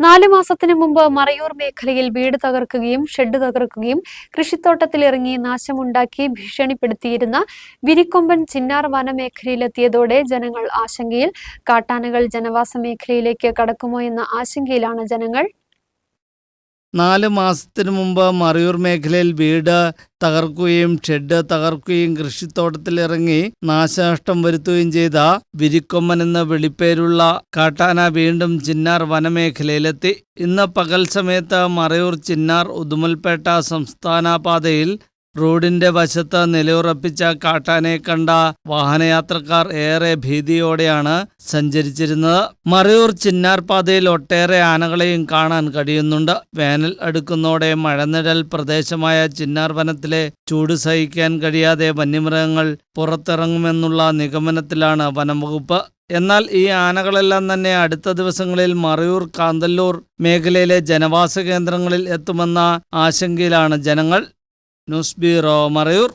നാലു മാസത്തിനു മുമ്പ് മറയൂർ മേഖലയിൽ വീട് തകർക്കുകയും ഷെഡ് തകർക്കുകയും കൃഷിത്തോട്ടത്തിൽ ഇറങ്ങി നാശമുണ്ടാക്കി ഭീഷണിപ്പെടുത്തിയിരുന്ന വിരിക്കൊമ്പൻ ചിന്നാർ വനമേഖലയിലെത്തിയതോടെ ജനങ്ങൾ ആശങ്കയിൽ. കാട്ടാനകൾ ജനവാസ മേഖലയിലേക്ക് കടക്കുമോ എന്ന ആശങ്കയിലാണ് ജനങ്ങൾ. നാല് മാസത്തിനു മുമ്പ് മറയൂർ മേഖലയിൽ വീട് തകർക്കുകയും ഷെഡ് തകർക്കുകയും കൃഷിത്തോട്ടത്തിലിറങ്ങി നാശനഷ്ടം വരുത്തുകയും ചെയ്ത വിരിക്കൊമ്മൻ എന്ന വെളിപ്പേരുള്ള കാട്ടാന വീണ്ടും ചിന്നാർ വനമേഖലയിലെത്തി. ഇന്ന് പകൽ സമയത്ത് മറയൂർ ചിന്നാർ ഉദുമൽപേട്ട സംസ്ഥാന പാതയിൽ റോഡിന്റെ വശത്ത് നിലയുറപ്പിച്ച കാട്ടാനെ കണ്ട വാഹനയാത്രക്കാർ ഏറെ ഭീതിയോടെയാണ് സഞ്ചരിച്ചിരുന്നത്. മറയൂർ ചിന്നാർപാതയിൽ ഒട്ടേറെ ആനകളെയും കാണാൻ കഴിയുന്നുണ്ട്. വേനൽ അടുക്കുന്നതോടെ മഴനിഴൽ പ്രദേശമായ ചിന്നാർ വനത്തിലെ ചൂട് സഹിക്കാൻ കഴിയാതെ വന്യമൃഗങ്ങൾ പുറത്തിറങ്ങുമെന്നുള്ള നിഗമനത്തിലാണ് വനംവകുപ്പ്. എന്നാൽ ഈ ആനകളെല്ലാം തന്നെ അടുത്ത ദിവസങ്ങളിൽ മറയൂർ കാന്തല്ലൂർ മേഖലയിലെ ജനവാസ കേന്ദ്രങ്ങളിൽ എത്തുമെന്ന ആശങ്കയിലാണ് ജനങ്ങൾ. nusbiro marayur